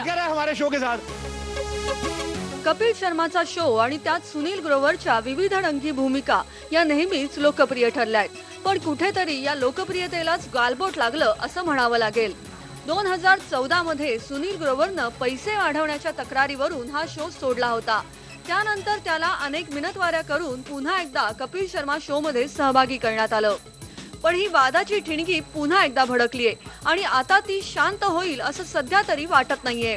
हो रहा है हमारे शो के साथ। कपिल शर्माचा शो आणि त्यात सुनील ग्रोवरच्या विविध रंगी भूमिका या नेहमीच लोकप्रिय ठरल्या आहेत. पण कुठेतरी या लोकप्रियतेलाच गालबोट लागलं असं म्हणावं लागेल. दोन हजार चौदा मध्ये सुनील ग्रोवरनं पैसे वाढवण्याच्या तक्रारीवरून हा शो सोडला होता. त्यानंतर त्याला अनेक मिनतवाऱ्या करून पुन्हा एकदा कपिल शर्मा शो मध्ये सहभागी करण्यात आलं. पण ही वादाची ठिणगी पुन्हा एकदा भडकलीये आणि आता ती शांत होईल असं सध्या तरी वाटत नाहीये.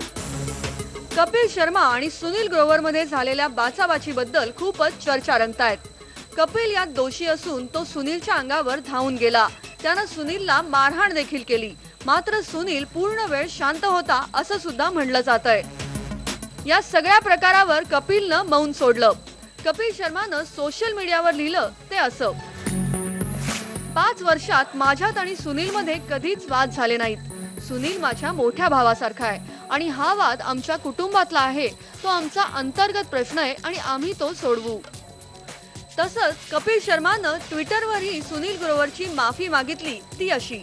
कपिल शर्मा आणि सुनील ग्रोवर मध्ये झालेल्या बाचाबाचीबद्दल खूपच चर्चा रंगतायत. कपिल यात दोषी असून तो सुनीलच्या अंगावर धावून गेला. त्यानं सुनीलला मारहाण देखील केली. मात्र सुनील पूर्ण वेळ शांत होता असं सुद्धा म्हणलं जात आहे या सगळ्या प्रकारावर कपिलनं मौन सोडलं. कपिल शर्मानं सोशल मीडियावर लिहिलं ते असं. पाच वर्षात माझ्यात आणि सुनीलमध्ये कधीच वाद झाले नाहीत. सुनील माझ्या मोठ्या भावासारखा आहे आणि हा वाद आमच्या कुटुंबातला आहे. तो आमचा अंतर्गत प्रश्न आहे आणि आम्ही तो सोडवू. तसंच कपिल शर्मानं ट्विटरवरही सुनील ग्रोवरची माफी मागितली ती अशी.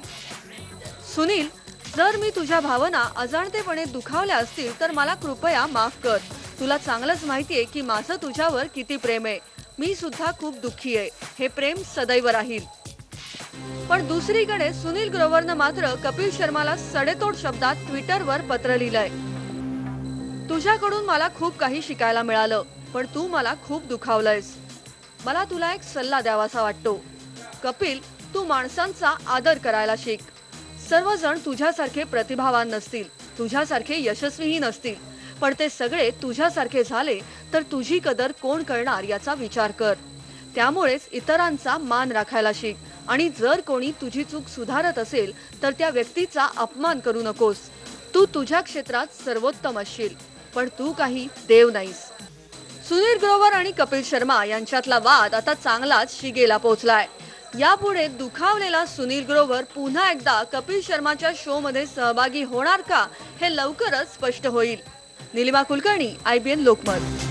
सुनील जर मी तुझ्या भावना अजाणतेपणे दुखावल्या असतील तर मला कृपया माफ कर. तुला चांगलंच माहितीये की माझं तुझ्यावर किती प्रेम आहे. मी सुद्धा खूप दुःखी आहे. हे प्रेम सदैव राहील. पण दुसरीकडे सुनील ग्रोवरनं मात्र कपिल शर्माला सडेतोड शब्दात ट्विटरवर पत्र लिहिलंय. तुझ्याकडून मला खूप काही शिकायला मिळालं पण तू मला खूप दुखावलंयस. मला तुला एक सल्ला द्यावासा वाटतो. कपिल तू माणसांचा आदर करायला शिक. सर्वजण तुझ्यासारखे प्रतिभावान नसतील तुझ्यासारखे यशस्वीही नसतील पण ते सगळे तुझ्यासारखे झाले तर तुझी कदर कोण करणार याचा विचार कर. त्यामुळेच इतरांचा मान राखायला शिक. आणि जर कोणी तुझी चूक सुधारत असेल तर त्या व्यक्तीचा अपमान करू नकोस. तू तुझ्या क्षेत्रात सर्वोत्तम असशील पण तू काही देव नाहीस. सुनील ग्रोवर आणि कपिल शर्मा यांच्यातला वाद आता चांगलाच शिगेला पोहोचलाय यापुढे दुखावलेला सुनील ग्रोवर पुन्हा एकदा कपिल शर्माच्या शो मध्ये सहभागी होणार का हे लवकरच स्पष्ट होईल. निलिमा कुलकर्णी आयबीएन लोकमत.